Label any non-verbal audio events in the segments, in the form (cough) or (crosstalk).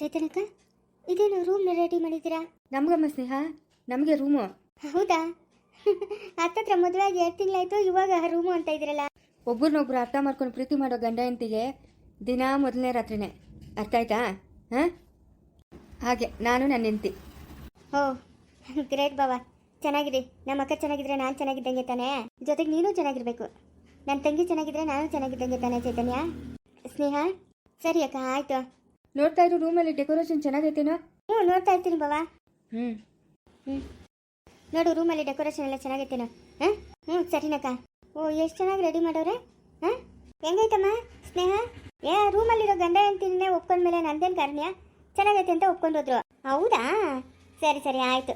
ಚೈತನ್ಯಕ್ಕ? ಇದೇನು room ready ಮಾಡಿದ್ದೀರಾ? ನಮ್ಗಮ್ಮ ಸ್ನೇಹ ನಮಗೆ ರೂಮು ಹೌದಾ? (laughs) ಹತ್ತತ್ರ ಮದುವೆ ಆಗಿ ಎರಡು ತಿಂಗಳಾಯ್ತು ಇವಾಗ ರೂಮು ಅಂತ ಇದ್ರಲ್ಲ ಒಬ್ರನ್ನೊಬ್ರು ಅರ್ಥ ಮಾಡ್ಕೊಂಡು ಪ್ರೀತಿ ಮಾಡೋ ಗಂಡ ಎಂತಿಗೆ ದಿನ ಮೊದಲನೇ ರಾತ್ರಿನೇ. ಅರ್ಥ ಆಯ್ತಾ? ಹಾಂ? ಹಾಗೆ ನಾನು ನನ್ನ ಹೆಂಡತಿ. ಓ ಗ್ರೇಟ್ ಬಾಬಾ ಚೆನ್ನಾಗಿರಿ. ನಮ್ಮ ಅಕ್ಕ ಚೆನ್ನಾಗಿದ್ರೆ ನಾನು ಚೆನ್ನಾಗಿದ್ದಂಗೆ ತಾನೇ? ಜೊತೆಗೆ ನೀನು ಚೆನ್ನಾಗಿರ್ಬೇಕು. ನನ್ನ ತಂಗಿ ಚೆನ್ನಾಗಿದ್ರೆ ನಾನು ಚೆನ್ನಾಗಿದ್ದಂಗೆ ತಾನೇ ಚೈತನ್ಯ? ಸ್ನೇಹ? ಸರಿ ಅಕ್ಕ ಆಯ್ತು. ನೋಡ್ತಾ ಇದ್ರು ರೂಮಲ್ಲಿ ಡೆಕೋರೇಷನ್ ಚೆನ್ನಾಗೈತೇನೋ? ಹ್ಞೂ ನೋಡ್ತಾ ಇರ್ತೀನಿ ಬಾವ. ಹ್ಞೂ ಹ್ಞೂ ನೋಡು ರೂಮಲ್ಲಿ ಡೆಕೋರೇಷನ್ ಎಲ್ಲ ಚೆನ್ನಾಗೈತೇನೋ? ಹಾಂ? ಹ್ಞೂ ಸರಿನಕ್ಕ. ಓ ಎಷ್ಟು ಚೆನ್ನಾಗಿ ರೆಡಿ ಮಾಡೋರೆ? ಹಾಂ? ಹೆಂಗೈತಮ್ಮ ಸ್ನೇಹ? ಏ ರೂಮಲ್ಲಿರೋ ಗಂಡ ಹೆಂಡತಿನೇ ಒಪ್ಕೊಂಡ ಮೇಲೆ ನಂದೇನು ಕಾರಣ್ಯ? ಚೆನ್ನಾಗೈತೆ ಅಂತ ಒಪ್ಕೊಂಡೋದ್ರು. ಹೌದಾ? ಸರಿ ಸರಿ ಆಯಿತು.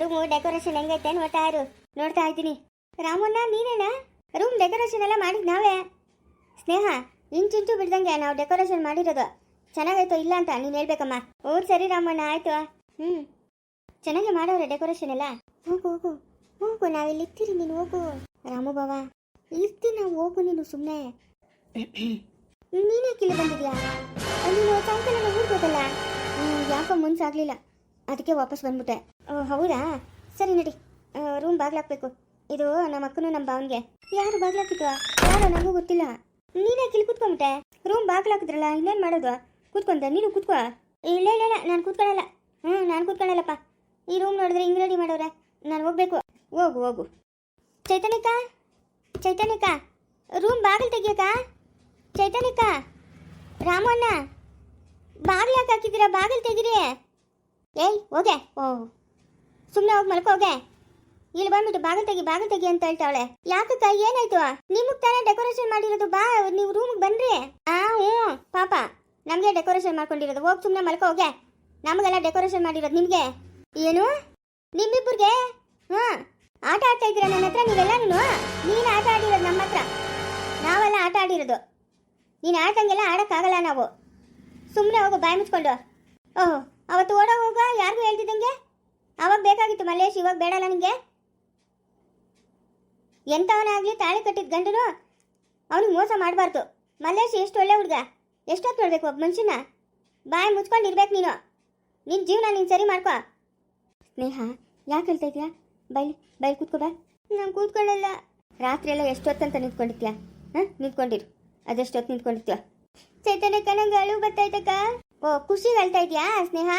ರೂಮು ಡೆಕೋರೇಷನ್ ಹೆಂಗೈತೆ ನೋಡ್ತಾ ಇರು. ನೋಡ್ತಾ ಇದ್ದೀನಿ. ರಾಮಣ್ಣ ನೀನೇನಾ? ರೂಮ್ ಡೆಕೋರೇಷನ್ ಎಲ್ಲ ಮಾಡಿದ್ ನಾವೇ? ಸ್ನೇಹ ಇಂಚಿಂಚು ಬಿಡ್ದಂಗೆ ನಾವು ಡೆಕೋರೇಷನ್ ಮಾಡಿರೋದು. ಚೆನ್ನಾಗೈತೋ ಇಲ್ಲ ಅಂತ ನೀನು ಹೇಳ್ಬೇಕಮ್ಮ. ಓ ಸರಿ ರಾಮಣ್ಣ ಆಯ್ತು. ಹ್ಞೂ ಚೆನ್ನಾಗಿ ಮಾಡೋರೆ ಡೆಕೋರೇಷನ್ ಎಲ್ಲ. ಹೋಗು ಹೋಗು. ಹೋಗು ನಾವಿಲ್ಲಿ ಇರ್ತೀರಿ ನೀನು ಹೋಗು. ರಾಮು ಬಾವ ಇರ್ತೀನಿ ನಾವು ಹೋಗು ನೀನು ಸುಮ್ಮನೆ ನೀನೇ ಕಿಲ್ಲಿ ಬಂದಿದ್ಯಾ? ನೀನು ಸಾಯಂಕಾಲ ಹೋಗ್ಬೋದಲ್ಲ ಹ್ಮ್, ಯಾಕೋ ಮುನ್ಸಾಗ್ಲಿಲ್ಲ ಅದಕ್ಕೆ ವಾಪಸ್ ಬಂದ್ಬಿಟ್ಟೆ. ಹೌದಾ? ಸರಿ ನಡಿ. ರೂಮ್ ಬಾಗ್ಲಾಕ್ಬೇಕು. ಇದು ನಮ್ಮ ಅಕ್ಕನು ನಮ್ಮ ಭಾವನ್ಗೆ. ಯಾರು ಬಾಗ್ಲಾಕಿದ್ವಾ ಯಾರು ನನಗೂ ಗೊತ್ತಿಲ್ಲ. ನೀನೇ ಕಿಲ್ ಕುತ್ಕೊಂಬಿಟ್ಟೆ ರೂಮ್ ಬಾಗ್ಲಾಕಿದ್ರಲ್ಲ ಇನ್ನೇನು ಮಾಡೋದು? ಕೂತ್ಕೊಂತ ನೀನು ಕೂತ್ಕೋ. ಇಲ್ಲ ಇಲ್ಲ ನಾನು ಕೂತ್ಕೊಳ್ಳಲ್ಲ. ಹ್ಞೂ ನಾನು ಕೂತ್ಕೊಳ್ಳಲ್ಲಪ್ಪ. ಈ ರೂಮ್ ನೋಡಿದ್ರೆ ಹಿಂಗೆ ರೆಡಿ ಮಾಡೋರೆ. ನಾನು ಹೋಗ್ಬೇಕು. ಹೋಗು ಹೋಗು. ಚೈತನ್ಯಕ್ಕ? ಚೈತನ್ಯಕ್ಕ ರೂಮ್ ಬಾಗಿಲು ತೆಗಿಯಕ್ಕ? ಚೈತನ್ಯಕ್ಕ ರಾಮಣ್ಣ ಬಾಗಿಲು ಯಾಕೆ ಹಾಕಿದ್ದೀರಾ? ಬಾಗಿಲು ತೆಗೀರಿ. ಏಯ್, ಹೋಗೆ. ಓ ಸುಮ್ಮನೆ ಹೋಗಿ ಮಲ್ಕೋಗೆ ಇಲ್ಲಿ ಬಂದ್ಬಿಟ್ಟು ಬಾಗಿಲು ತೆಗಿ ಬಾಗಿಲು ತೆಗಿ ಅಂತ ಹೇಳ್ತಾವಳೆ. ಯಾಕಕ್ಕ, ಏನಾಯ್ತು? ನಿಮಗೆ ತಾನೇ ಡೆಕೋರೇಷನ್ ಮಾಡಿರೋದು ಬಾ, ನೀವು ರೂಮಿಗೆ ಬನ್ರಿ. ಆ ಹ್ಞೂ ಪಾಪ. ನಮಗೆ ಡೆಕೋರೇಷನ್ ಮಾಡ್ಕೊಂಡಿರೋದು. ಹೋಗಿ ಸುಮ್ಮನೆ ಮಲ್ಕೋ, ಹೋಗೆ. ನಮಗೆಲ್ಲ ಡೆಕೋರೇಷನ್ ಮಾಡಿರೋದು ನಿಮಗೆ. ಏನು? ನಿಮ್ಮಿಬ್ಬರಿಗೆ? ಹಾಂ ಆಟ ಆಡ್ತಾ ಇದ್ದೀರಾ ನನ್ನ ಹತ್ರ ನೀವೆಲ್ಲ ನೀನು? ಆಟ ಆಡಿರೋದು ನಮ್ಮ ಹತ್ರ. ನಾವೆಲ್ಲ ಆಟ ಆಡಿರೋದು. ನೀನು ಆಡ್ದಂಗೆಲ್ಲ ಆಡೋಕ್ಕಾಗಲ್ಲ ನಾವು. ಸುಮ್ಮನೆ ಹೋಗು, ಬಾಯಿ ಮುಚ್ಕೊಂಡು. ಓಹ್, ಅವತ್ತು ಓಡೋ ಹೋಗ, ಯಾರಿಗೂ ಹೇಳ್ತಿದ್ದಂಗೆ? ಅವಾಗ ಬೇಕಾಗಿತ್ತು ಮಲ್ಲೇಶ್, ಇವಾಗ ಬೇಡಲ್ಲ ನನಗೆ ಎಂಥವನಾಗಲಿ ತಾಳಿ ಕಟ್ಟಿದ ಗಂಡನು? ಅವನಿಗೆ ಮೋಸ ಮಾಡಬಾರ್ದು. ಮಲ್ಲೇಶ್, ಎಷ್ಟು ಒಳ್ಳೆ ಹುಡುಗ. ಎಷ್ಟೊತ್ತು ನೋಡ್ಬೇಕು ಒಬ್ಬ ಮನುಷ್ಯನ? ಬಾಯಿ ಮುಚ್ಕೊಂಡು ಇರ್ಬೇಕು ನೀನು. ನಿನ್ನ ಜೀವನ ನೀನು ಸರಿ ಮಾಡ್ಕೊ. ಸ್ನೇಹ, ಯಾಕೆ ಹೇಳ್ತಾ ಇದೀಯಾ? ಬೈಲಿ ಬೈಲಿ ಕೂತ್ಕೋ ಬಾ. ನಾನು ಕೂತ್ಕೊಳ್ಳಲ್ಲ. ರಾತ್ರಿ ಎಲ್ಲ ಎಷ್ಟೊತ್ತಂತ ನಿಂತ್ಕೊಂಡಿದ್ಯಾ? ಹಾಂ? ನಿಂತ್ಕೊಂಡಿರು. ಅದೆಷ್ಟೊತ್ತು ನಿಂತ್ಕೊಂಡಿರ್ತೀಯ ಚೈತನ್ಯ ನಂಗೆ ಅಳು ಬರ್ತಾಯ್ತಕ್ಕ ಓ, ಖುಷಿ ಹೇಳ್ತಾ ಇದೆಯಾ, ಸ್ನೇಹ?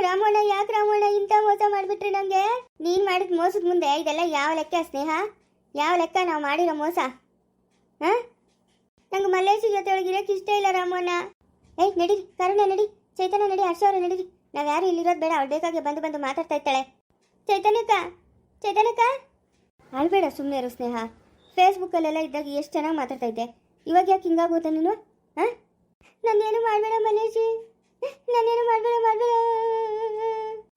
ರಾಮಣ್ಣ, ಯಾಕೆ ರಾಮಣ್ಣ ಇಂಥ ಮೋಸ ಮಾಡಿಬಿಟ್ರಿ ನಮಗೆ ನೀನು ಮಾಡಿದ ಮೋಸದ ಮುಂದೆ ಇದೆಲ್ಲ ಯಾವ ಲೆಕ್ಕ, ಸ್ನೇಹ? ಯಾವ ಲೆಕ್ಕ ನಾವು ಮಾಡಿರೋ ಮೋಸ? ಹಾಂ? ನಂಗೆ ಮಲ್ಲೇಶಿ ಜೊತೆ ಒಳಗೆ ಇರೋಕೆ ಇಷ್ಟ ಇಲ್ಲ ರಾಮಣ್ಣ. ಏಯ್, ನಡಿ, ಕರುಣ, ನಡಿ, ಚೈತನ್ಯ, ನಡಿ, ಹರ್ಷ ಅವರ, ನಡಿ. ನಾವು ಯಾರು ಇಲ್ಲಿರೋದು ಬೇಡ ಅವ್ರ ಬೇಕಾಗಿ ಬಂದು ಬಂದು ಮಾತಾಡ್ತಾ ಇರ್ತಾಳೆ. ಚೈತನ್ಯಕ್ಕ ಚೈತನ್ಯಕ್ಕ? ಅಳ್ಬೇಡ ಸುಮ್ಮನೆ ಇರು ಸ್ನೇಹ. ಫೇಸ್ಬುಕ್ಕಲ್ಲೆಲ್ಲ ಇದ್ದಾಗ ಎಷ್ಟು ಚೆನ್ನಾಗಿ ಮಾತಾಡ್ತಾ ಇದ್ದೆ. ಇವಾಗ ಯಾಕೆ ಹಿಂಗಾಗೋದ ನೀನು? ಹಾಂ? ನಾನೇನು ಮಾಡಬೇಡ ಮಲ್ಲೇಶಿ? ನಾನೇನು ಮಾಡಬೇಡ ಮಾಡಬೇಡ.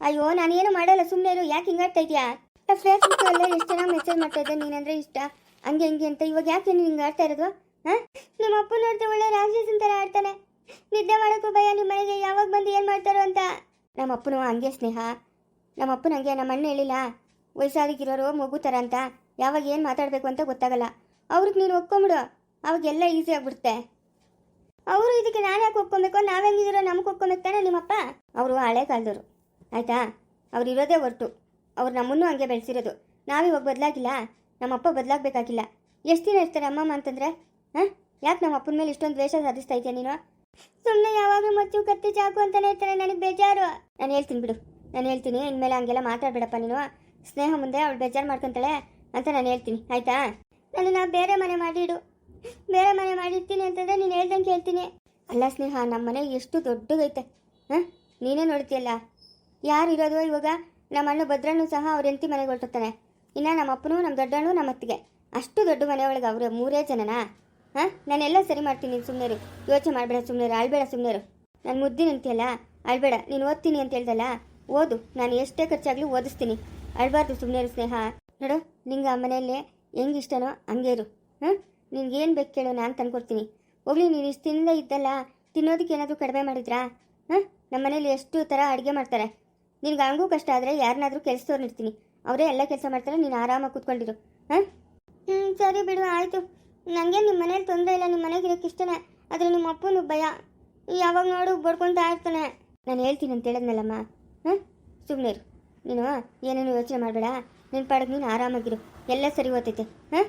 ಅಯ್ಯೋ, ನಾನೇನು ಮಾಡಲ್ಲ ಸುಮ್ಮನೆ ಇರು. ಯಾಕೆ ಹಿಂಗಾಡ್ತಾ ಇದೆಯಾ? ಫೇಸ್ಬುಕ್ಕಲ್ಲೇ ಎಷ್ಟು ಚೆನ್ನಾಗಿ ಮೆಸೇಜ್ ಮಾಡ್ತಾ ಇದ್ದೆ ನೀನಂದ್ರೆ ಇಷ್ಟ. ಹಂಗೆ, ಹಿಂಗೆ ಅಂತ. ಇವಾಗ ಯಾಕೆ ನೀನು ಹಿಂಗಾಡ್ತಾ ಇರೋದು? ನಿಮ್ಮ ಅಪ್ಪನ ಒಳ್ಳೆ ರಾಕ್ಷಸನ್ ಥರ ಆಡ್ತಾನೆ. ನಿದ್ದೆ ಮಾಡೋಕ್ಕೂ ಭಯ ನಿಮ್ಮ ಮನೆಗೆ ಯಾವಾಗ ಬಂದು ಏನು ಮಾಡ್ತಾರೋ ಅಂತ. ನಮ್ಮ ಅಪ್ಪನು ಹಂಗೆ ಸ್ನೇಹ. ನಮ್ಮ ಅಪ್ಪನ ಹಂಗೆ ನಮ್ಮ ಅಣ್ಣ ಹೇಳಿಲ್ಲ ವಯಸ್ಸಾಗಿರೋರು ಮಗು ಥರ ಅಂತ. ಯಾವಾಗ ಏನು ಮಾತಾಡಬೇಕು ಅಂತ ಗೊತ್ತಾಗಲ್ಲ. ಅವ್ರಿಗೆ ನೀನು ಒಪ್ಕೊಂಬಿಡು, ಅವಾಗೆಲ್ಲ ಈಸಿ ಆಗಿಬಿಡುತ್ತೆ. ಅವರು ಇದಕ್ಕೆ ನಾನು ಯಾಕೆ ಒಪ್ಕೊಬೇಕು? ನಾವು ಹೆಂಗಿದಿರೋ ನಮ್ಗೆ ಒಪ್ಕೊಬೇಕು ತಾನೆ ನಿಮ್ಮಪ್ಪ? ಅವರು ಹಳೆ ಕಾಲದವರು. ಆಯಿತಾ? ಅವ್ರು ಇರೋದೇ ಹೊರಟು. ಅವ್ರು ನಮ್ಮನ್ನು ಹಂಗೆ ಬೆಳೆಸಿರೋದು. ನಾವಿವಾಗ ಬದಲಾಗಿಲ್ಲ. ನಮ್ಮಪ್ಪ ಬದಲಾಗಬೇಕಾಗಿಲ್ಲ. ಎಷ್ಟು ದಿನ ಇರ್ತಾರೆ ಅಮ್ಮಮ್ಮ ಅಂತಂದ್ರೆ? ಹಾಂ? ಯಾಕೆ ನಮ್ಮ ಅಪ್ಪನ ಮೇಲೆ ಇಷ್ಟೊಂದು ದ್ವೇಷ ಸಾಧಿಸ್ತಾ ಇದೆಯಾ ನೀನು? ಸುಮ್ಮನೆ ಯಾವಾಗಲೂ ಮಚ್ಚು, ಕತ್ತಿ, ಚಾಕು ಅಂತಲೇ ಇರ್ತಾರೆ ನನಗೆ ಬೇಜಾರು. ನಾನು ಹೇಳ್ತೀನಿ ಬಿಡು. ನಾನು ಹೇಳ್ತೀನಿ, ಇನ್ಮೇಲೆ ಹಂಗೆಲ್ಲ ಮಾತಾಡಬೇಡಪ್ಪ ನೀನು. ಸ್ನೇಹ ಮುಂದೆ ಅವಳು ಬೇಜಾರು ಮಾಡ್ಕೊತಾಳೆ ಅಂತ ನಾನು ಹೇಳ್ತೀನಿ, ಆಯ್ತಾ? ನಾ ಬೇರೆ ಮನೆ ಮಾಡಿಡು ಬೇರೆ ಮನೆ ಮಾಡಿರ್ತೀನಿ ಅಂತಂದ್ರೆ ನೀನು ಹೇಳ್ದಂಗೆ ಹೇಳ್ತೀನಿ. ಅಲ್ಲ ಸ್ನೇಹ ನಮ್ಮ ಮನೆ ಎಷ್ಟು ದೊಡ್ಡದೈತೆ. ಹಾಂ? ನೀನೇ ನೋಡ್ತೀಯಲ್ಲ? ಯಾರು ಇರೋದು ಇವಾಗ? ನಮ್ಮ ಅಣ್ಣ ಭದ್ರಣ್ಣು ಸಹ ಅವ್ರ ಹೆಂಡತಿ ಮನೆಗೆ ಹೊರಟಿರ್ತಾನೆ ಇನ್ನು ನಮ್ಮ ಅಪ್ಪನು ನಮ್ಮ ದೊಡ್ಡಣ್ಣು ನಮ್ಮ ಅತ್ತಿಗೆ. ಅಷ್ಟು ದೊಡ್ಡ ಮನೆ ಒಳಗೆ ಅವರು ಮೂರೇ ಜನನಾ? ಹಾಂ? ನಾನೆಲ್ಲ ಸರಿ ಮಾಡ್ತೀನಿ ಸುಮ್ಮನೆ ಯೋಚನೆ ಮಾಡಬೇಡ ಸುಮ್ಮನೆ ಅಳ್ಬೇಡ ಸುಮ್ಮನೆ ನಾನು ಮುದ್ದಿನ ಅಂತೀಯಲ್ಲ ಅಳ್ಬೇಡ ನೀನು ಓದ್ತೀನಿ ಅಂತ ಹೇಳ್ದಲ್ಲ? ಓದು, ನಾನು ಎಷ್ಟೇ ಖರ್ಚಾಗಲಿ ಓದಿಸ್ತೀನಿ. ಅಳ್ಬಾರ್ದು ಸುಮ್ಮನೆ ಸ್ನೇಹ. ನೋಡು, ನಿಂಗೆ ಆ ಮನೆಯಲ್ಲಿ ಹೆಂಗೆ ಇಷ್ಟನೋ ಹಂಗೆ ಇರು. ಹಾಂ ನಿನ್ಗೆ ಏನು ಬೇಕು ಕೇಳು, ನಾನು ತಂದ್ಕೊಡ್ತೀನಿ. ಹೋಗ್ಲಿ, ನೀನು ಇಷ್ಟು ತಿನ್ನಲ್ಲ ಇದ್ದಲ್ಲ, ತಿನ್ನೋದಕ್ಕೆ ಏನಾದರೂ ಕಡಿಮೆ ಮಾಡಿದ್ರಾ? ಹಾಂ ನಮ್ಮ ಮನೇಲಿ ಎಷ್ಟು ಥರ ಅಡುಗೆ ಮಾಡ್ತಾರೆ. ನಿನ್ಗೆ ಹಂಗೂ ಕಷ್ಟ ಆದರೆ ಯಾರನ್ನಾದರೂ ಕೆಲಸದವ್ರು ಇರ್ತೀನಿ ಅವರೇ ಎಲ್ಲ ಕೆಲಸ ಮಾಡ್ತಾರೆ, ನೀನು ಆರಾಮಾಗಿ ಕೂತ್ಕೊಂಡಿರು. ಹಾಂ ಹ್ಞೂ ಸರಿ ಬಿಡು, ಆಯಿತು. ನನಗೆ ನಿಮ್ಮ ಮನೇಲಿ ತೊಂದರೆ ಇಲ್ಲ ನಿಮ್ಮ ಮನೆಗೆ ಇರೋಕ್ಕೆ ಇಷ್ಟನೇ. ಆದರೆ ನಿಮ್ಮ ಅಪ್ಪನು ಭಯ. ಯಾವಾಗ ನೋಡು ಬಡ್ಕೊತಾ ಇರ್ತಾನೆ. ನಾನು ಹೇಳ್ತೀನಿ ಅಂತ ಹೇಳಿದ್ನಲ್ಲಮ್ಮ. ಹಾಂ? ಸುಮ್ಮನೆ ಇರು. ನೀನು ಏನೇನು ಯೋಚನೆ ಮಾಡಬೇಡ. ನಿನ್ನ ಪಾಡಕ್ಕೆ ನೀನು ಆರಾಮಾಗಿರು. ಎಲ್ಲ ಸರಿ ಓದ್ತೈತೆ ಹಾಂ?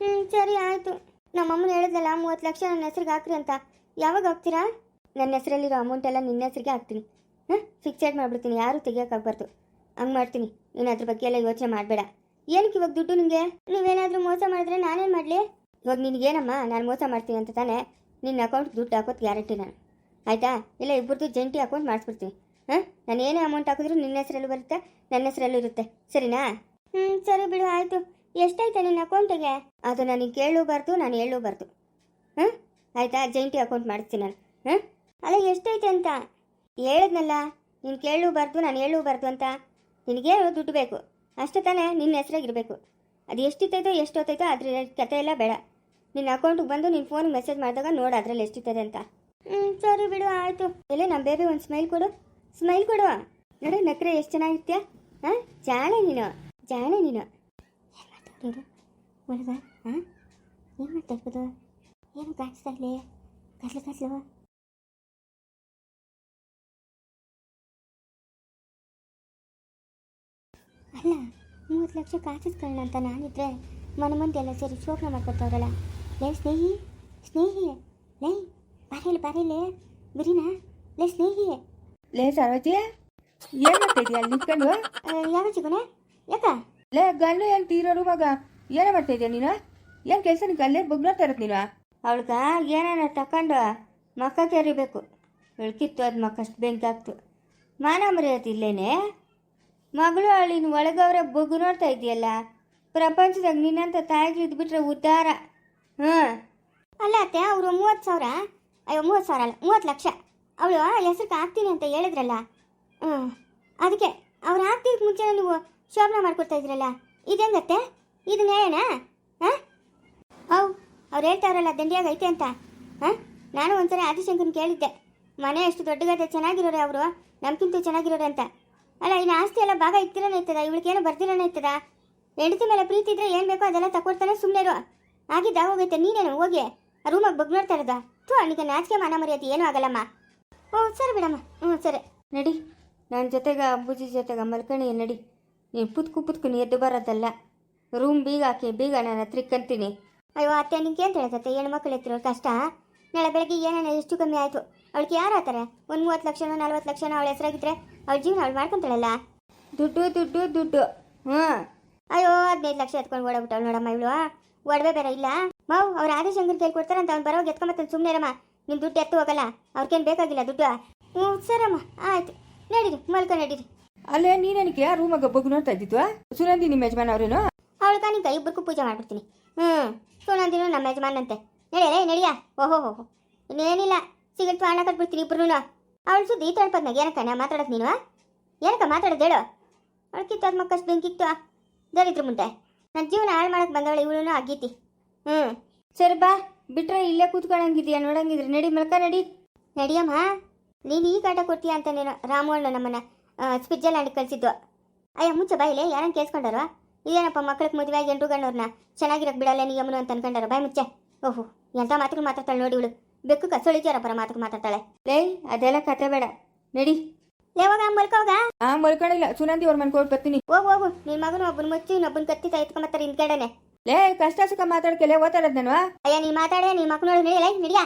ಹ್ಞೂ ಸರಿ ಆಯಿತು. ನಮ್ಮಮ್ಮನ ಹೇಳಿದ್ನಲ್ಲ, ಮೂವತ್ತು ಲಕ್ಷ ನನ್ನ ಹೆಸ್ರಿಗೆ ಹಾಕ್ರಿ ಅಂತ. ಯಾವಾಗ ಹಾಕ್ತೀರಾ? ನನ್ನ ಹೆಸರಲ್ಲಿರೋ ಅಮೌಂಟ್ ಎಲ್ಲ ನಿನ್ನ ಹೆಸ್ರಿಗೆ ಹಾಕ್ತೀನಿ. ಹಾಂ? ಫಿಕ್ಸೆಡ್ ಮಾಡಿಬಿಡ್ತೀನಿ. ಯಾರೂ ತೆಗಿಯೋಕ್ಕಾಗಬಾರ್ದು ಹಂಗೆ ಮಾಡ್ತೀನಿ. ನೀನು ಅದ್ರ ಬಗ್ಗೆ ಎಲ್ಲ ಯೋಚನೆ ಮಾಡಬೇಡ. ಏನಕ್ಕೆ ಇವಾಗ ದುಡ್ಡು ನಿಮಗೆ ನೀವೇನಾದರೂ ಮೋಸ ಮಾಡಿದ್ರೆ ನಾನೇನು ಮಾಡಲಿ? ಇವಾಗ ನಿನಗೇನಮ್ಮ, ನಾನು ಮೋಸ ಮಾಡ್ತೀನಿ ಅಂತ ತಾನೇ ನಿನ್ನ ಅಕೌಂಟ್ ದುಡ್ಡು ಹಾಕೋದು ಗ್ಯಾರಂಟಿ ನಾನು. ಆಯಿತಾ? ಇಲ್ಲ ಇಬ್ಬರದ್ದು ಜಂಟಿ ಅಕೌಂಟ್ ಮಾಡಿಸ್ಬಿಡ್ತೀನಿ ಹಾಂ? ನಾನು ಏನೇ ಅಮೌಂಟ್ ಹಾಕಿದ್ರು ನಿನ್ನ ಹೆಸರಲ್ಲೂ ಬರುತ್ತೆ, ನನ್ನ ಹೆಸರಲ್ಲೂ ಇರುತ್ತೆ. ಸರಿನಾ? ಹ್ಞೂ ಸರಿ ಬಿಡು, ಆಯಿತು. ಎಷ್ಟಾಯ್ತಾ ನಿನ್ನ ಅಕೌಂಟಿಗೆ ಅದು ನನಗೆ ಕೇಳೂಬಾರ್ದು, ನಾನು ಹೇಳೂಬಾರ್ದು. ಹಾಂ? ಆಯಿತಾ? ಜಂಟಿ ಅಕೌಂಟ್ ಮಾಡಿಸ್ತೀನಿ ನಾನು. ಹಾಂ? ಅಲ್ಲ ಎಷ್ಟೈತೆ ಅಂತ? ಹೇಳಿದ್ನಲ್ಲ, ನೀನು ಕೇಳೂಬಾರ್ದು, ನಾನು ಹೇಳೂಬಾರ್ದು ಅಂತ. ನಿನಗೇನು ದುಡ್ಡು ಬೇಕು? ಅಷ್ಟೇ ತಾನೇ, ನಿನ್ನ ಹೆಸ್ರಾಗಿರಬೇಕು ಅದು ಎಷ್ಟಿತ್ತೈತೋ ಎಷ್ಟೊತ್ತೈತೋ ಅದ್ರ ಕತೆ ಎಲ್ಲ ಬೇಡ. ನಿನ್ನ ಅಕೌಂಟಿಗೆ ಬಂದು ನಿನ್ನ ಫೋನ್ ಮೆಸೇಜ್ ಮಾಡಿದಾಗ ನೋಡು ಅದರಲ್ಲಿ ಎಷ್ಟಿತ್ತದೆ ಅಂತ. ಹ್ಞೂ ಸರಿ ಬಿಡು ಆಯಿತು. ಎಲ್ಲ ನಮ್ಮ ಬೇಬಿ ಒಂದು ಸ್ಮೈಲ್ ಕೊಡು. ಸ್ಮೈಲ್ ಕೊಡು. ನೋಡು ನಕ್ರೆ ಎಷ್ಟು ಚೆನ್ನಾಗಿರ್ತೀಯ? ಹಾಂ? ಜಾಣೆ ನೀನು. ಜಾಣೆ ನೀನು. ಏನು ಹಾಂ? ಏನು ಮಾತಾಡ್ಬೋದು ಏನು ಕಾಣಿಸ್ತಾ ಇಲ್ಲ? ಕತ್ಲು ಕತ್ಲು. ಅಲ್ಲ ಮೂವತ್ತು ಲಕ್ಷ ಕಾಸಿಸ್ಕೊಳ್ಳೋಣ ಅಂತ ನಾನಿದ್ರೆ ಮನೆ ಮಂದಿ ಎಲ್ಲ ಸೇರಿ ಶೋಭನ ಮಾಡ್ಕೊತಾವ್ರಲ್ಲ. ಲೇ ಸ್ನೇಹಿ ಸ್ನೇಹಿ ಲೇ ಬರೀಲಿ ಬರೀಲಿ ಬಿರಿನಾ ಲೇ ಸ್ನೇಹಿ ಲೇ ಸರೋಜಿ ಏನು ಮಾಡ್ತಾ ಇದೀಯ ಅಲ್ಲಿ ನಿಂತ್ಕೊಂಡು? ಯಾವ ಚಿಗುನೆ? ಯಾಕ? ಲೇ ಗಲ್ಲು ಏನು ತೀರೋರು ಇವಾಗ? ಏನ ಮಾಡ್ತಾ ಇದೀಯ ನೀನು? ಏನು ಕೆಲಸ ನಿಂಗೆ ಅಲ್ಲೇ ಬಗ್ನೋಡ್ತಾ ಇರೋದು ನೀನು? ಅವಳಿಗ ಏನಾರ ತಕೊಂಡು ಮಕ್ಕ ಕೆರಿಬೇಕು. ಇಳ್ಕಿತ್ತು ಅದು ಮಕ್ಕಷ್ಟು ಬೆಂಕಿ ಹಾಕ್ತು. ಮಾನ ಮರ್ಯಾದೆ ಇಲ್ಲೇನೆ? ಮಗಳು ಅಳಿನ ಒಳಗವ್ರ ಬಗ್ಗು ನೋಡ್ತಾ ಇದೆಯಲ್ಲ ಪ್ರಪಂಚದಾಗ ನಿನ್ನಂತ ತಾಯಿಗೆ ಇದ್ಬಿಟ್ರೆ ಉದ್ಧಾರ ಹಾಂ ಅಲ್ಲ ಅತ್ತೆ ಅವರು ಮೂವತ್ತು ಸಾವಿರ? ಅಯ್ಯೋ ಮೂವತ್ತು ಸಾವಿರ ಅಲ್ಲ ಮೂವತ್ತು ಲಕ್ಷ. ಅವಳು ಹೆಸ್ರಿಗೆ ಹಾಕ್ತೀನಿ ಅಂತ ಹೇಳಿದ್ರಲ್ಲ? ಹ್ಞೂ. ಅದಕ್ಕೆ ಅವ್ರು ಹಾಕ್ತಿದ್ದಕ್ಕೆ ಮುಂಚೆ ನೀವು ಶೋಭನ ಮಾಡ್ಕೊಡ್ತಾ ಇದ್ರಲ್ಲ? ಇದೆಂಗತ್ತೆ ಇದನ್ನ ಹೇಳೋಣ? ಹಾಂ? ಹೌ ಅವ್ರು ಹೇಳ್ತಾವ್ರಲ್ಲ ದಂಡಿಯಾಗ ಐತೆ ಅಂತ. ಹಾಂ? ನಾನು ಒಂದ್ಸರಿ ಆದಿಶಂಕರ್ನ ಕೇಳಿದ್ದೆ. ಮನೆ ಎಷ್ಟು ದೊಡ್ಡಗತ್ತೆ ಚೆನ್ನಾಗಿರೋರೆ ಅವರು ನಮ್ಗಿಂತ ಚೆನ್ನಾಗಿರೋರೆ ಅಂತ. ಅಲ್ಲ ಇನ್ನು ಆಸ್ತಿ ಎಲ್ಲ ಭಾಗ ಇತ್ತಿರನೇ ಇರ್ತದ ಇವಳಿಗೇನು ಬರ್ದಿರನೇ ಇರ್ತದ ಹೆಂಡತಿ ಮೇಲೆ ಪ್ರೀತಿ ಇದ್ರೆ ಏನು ಬೇಕೋ ಅದೆಲ್ಲ ತಕೊಡ್ತಾನೆ ಸುಮ್ಮನೆ ಇರೋ. ಆಗಿದ್ದ ಹೋಗೈತೆ ನೀನೇನು ಹೋಗಿ? ಆ ರೂಮಾಗ ಬಗ್ ನೋಡ್ತಾ ಇರೋದ ಥೂ ಅವನಿಗೆ ನಾಚಿಕೆ ಮಾನ ಮರ್ಯಾದೆ ಏನೂ ಆಗಲ್ಲಮ್ಮ. ಹ್ಞೂ ಸರಿ ಬಿಡಮ್ಮ. ಹ್ಞೂ, ಸರಿ. ನಡಿ. ನನ್ನ ಜೊತೆಗೆ ಅಂಬುಜಿ ಜೊತೆಗೆ ಮಲ್ಕಣಿ, ನಡಿ. ನೀನು ಪುತ್ಕು ಪುತ್ಕು ನೀ ಎದ್ದು ಬರೋದಲ್ಲ. ರೂಮ್ ಬೀಗ ಹಾಕಿ, ಬೀಗ ನಾನು ಹತ್ರಕ್ಕಂತೀನಿ ಅಯ್ಯೋ, ಅತ್ತೆ, ನಿಂಗೆ ಏನು ಹೇಳ್ತತ್ತೆ ಹೆಣ್ಮಕ್ಳು ಎತ್ತಿರೋ ಕಷ್ಟ? ನಾಳೆ ಬೆಳಗ್ಗೆ ಏನೇನೋ, ಎಷ್ಟು ಕಮ್ಮಿ ಆಯಿತು? ಅವಳಿಗೆ ಯಾರು ಆತಾರೆ? ಒಂದು ಮೂವತ್ತು ಲಕ್ಷನೋ, ನಲ್ವತ್ತು ಲಕ್ಷನೋ ಅವಳ ಹೆಸರಾಗಿದ್ರೆ ಅವಳ ಜೀವನ ಅವಳು ಮಾಡ್ಕೊಂತಾಳಲ್ಲ? ದುಡ್ಡು ದುಡ್ಡು ದುಡ್ಡು. ಹ್ಞೂ ಅಯ್ಯೋ ಹದಿನೈದು ಲಕ್ಷ ಎತ್ಕೊಂಡು ಓಡಾಬಿಟ್ಟವಳು ನೋಡಮ್ಮ ಇವಳು. ಒಡವೆ ಬೇರೆ ಇಲ್ಲ. ಮಾವು ಅವ್ರು ಆದಿಶಂಕರ್ ಕೈಲಿ ಕೊಡ್ತಾರಂತ ಅವ್ನು ಬರೋವಾಗ ಎತ್ಕೊಂಬತ್ತಾನೆ ಸುಮ್ಮನೆ ಇರಮ್ಮ. ನಿಮ್ಮ ದುಡ್ಡು ಎತ್ತು ಹೋಗಲ್ಲ. ಅವ್ರಿಗೇನು ಬೇಕಾಗಿಲ್ಲ ದುಡ್ಡು. ಹ್ಞೂ ಸರಮ್ಮ. ಆಯ್ತು. ನಡೀರಿ ಮಲ್ಕ ನಡೀರಿ. ಅಲ್ಲೇ ನೀನೇನಕ್ಕೆ ಆ ರೂಮಾಗ ಬಗ್ಗು ನೋಡ್ತಾ ಇದ್ದಿತ್ತು ಸುನಂದಿ ನಿಮ್ಮ ಯಜಮಾನ ಅವ್ರೇನು? ಅವಳು ಕಾಣಿಕ ಇಬ್ಬರಿಗೂ ಪೂಜೆ ಮಾಡ್ಬಿಡ್ತೀನಿ. ಹ್ಞೂ ಸುನಂದಿನು ನಮ್ಮ ಯಜಮಾನಂತೆ ನಡೆಯಲೇ ನಡಿಯ. ಓಹೋ ಹೋಹೋ. ಇನ್ನೇನಿಲ್ಲ. ಸಿಗಲ್ತು ಹಣ ಕಟ್ಬಿಡ್ತೀನಿ ಇಬ್ರು ಅವಳು ಸುದ್ದಿ ಈ ತಳ್ಪದ್ನಾಗ ಏನಕ್ಕ ನಾ ಮಾತಾಡೋದು ನೀನು ಏನಕ್ಕ ಮಾತಾಡೋದು ಹೇಳು. ಅವಳು ಅದು ಮಕ್ಕಷ್ಟು ಬೆಂಕಿತ್ತು ದರಿದ್ರ ಮುಂದೆ. ನನ್ನ ಜೀವನ ಹಾಳು ಮಾಡಕ್ಕೆ ಬಂದವಳು ಇವಳು ಆಗೀತಿ ಹ್ಞೂ ಸರಿ ಬಾ ಬಿಟ್ರೆ ಇಲ್ಲೇ ಕೂತ್ಕೊಳ್ಳಂಗಿದೀಯ ನೋಡಂಗಿದ್ರೆ ನಡಿ ಮಲ್ಕ ನಡಿ. ನಡಿಯಮ್ಮ. ನೀನು ಈ ಕಾಟ ಕೊಡ್ತೀಯ ಅಂತ ನೀನು ರಾಮಣ್ಣ ನಮ್ಮನ್ನ ಸ್ವಿಟ್ಜರ್ಲ್ಯಾಂಡ್ ಕಳಿಸಿದ್ದು. ಅಯ್ಯ ಮುಂಚೆ ಬಾಯಿಲೆ ಯಾರನ್ನ ಕೇಳಿಸ್ಕೊಂಡಾರ? ಇದೇನಪ್ಪ ಮಕ್ಳಿಗೆ ಮದುವೆ ಆಗಿ ಎಂಟು ಗಣ್ಣವ್ರನ್ನ ಚೆನ್ನಾಗಿರಕ್ ಬಿಡಲ್ಲ ನೀ ಯಮನು ಅಂತ ಅನ್ಕೊಂಡಾರ? ಬಾಯ್ ಮುಚ್ಚೆ. ಓಹೋ ಎಂಥ ಮಾತುಗಳು ಮಾತಾಡ್ತಾಳೆ ನೋಡಿ ಇವಳು. ಬೆಕ್ಕು ಕಸೊಳಿಚಾರ ಪರ ಮಾತಕ್ಕೆ ಮಾತಾಡ್ತಾಳೆ. ಲೇ ಅದೆಲ್ಲ ಕತೆ ಬೇಡ. ನಡಿ. ಯಾವಾಗ ಮಲ್ಕೋಗ ಆ ಮಲ್ಕೊಂಡಿಲ್ಲ ಸುನಂದಿ ಅವ್ರ ಮನೆ ಕೊಟ್ಟು ಬರ್ತೀನಿ. ಹೋಗು ಹೋಗು. ನಿನ್ ಮಗನ ಒಬ್ಬನ ಮುಚ್ಚಿ ಇನ್ನೊಬ್ಬನ ಕತ್ತಿ ಎತ್ಕೊಂಬತ್ತಾರೆ ಇನ್ ಕಡೆನೆ ಲೇ ಕಷ್ಟ ಸುಖ ಮಾತಾಡ್ಕೆಲೆ ಓದ್ತಾರದ್ ನಾನು ಅಯ್ಯ ನೀ ಮಾತಾಡೇ ನೀ ಮಕ್ಕಳು ನೋಡಿ ನಡಿಯಲ್ಲ ನಡಿಯ?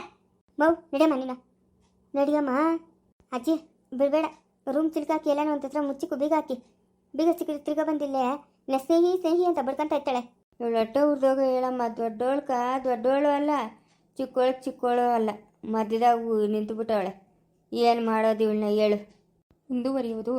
ಮೌ ನಡಿಯಮ್ಮ ನೀನು. ನಡಿಯಮ್ಮ. ಅಜ್ಜಿ ಬಿಡಬೇಡ. ರೂಮ್ ಚಿಲ್ಕಾಕಿ ಎಲ್ಲಾನು ಒಂದ್ ಹತ್ರ ಮುಚ್ಚಿಕು ಬೀಗ ಹಾಕಿ. ಬೀಗ ಸಿಕ್ಕಿ ತಿರ್ಗ ಬಂದಿಲ್ಲೇ. ನ ಸ್ನೇಹಿ ಸ್ನೇಹಿ ಅಂತ ಬಡ್ಕೊಂತ ಇರ್ತಾಳೆ. ಇವಳು ಹೊಟ್ಟೆ ಉರ್ದೋಗ ಹೇಳಮ್ಮ ದೊಡ್ಡೋಳ್ಕ ದೊಡ್ಡೋಳು ಅಲ್ಲ. ಚಿಕ್ಕೋಳಕ್ ಚಿಕ್ಕೋಳು ಅಲ್ಲ ಮಧ್ಯದಾಗ ನಿಂತು ಬಿಟ್ಟವಳೆ ಏನು ಮಾಡೋದು ಇವಳನ್ನ ಹೇಳು. ಮುಂದುವರಿಯುವುದು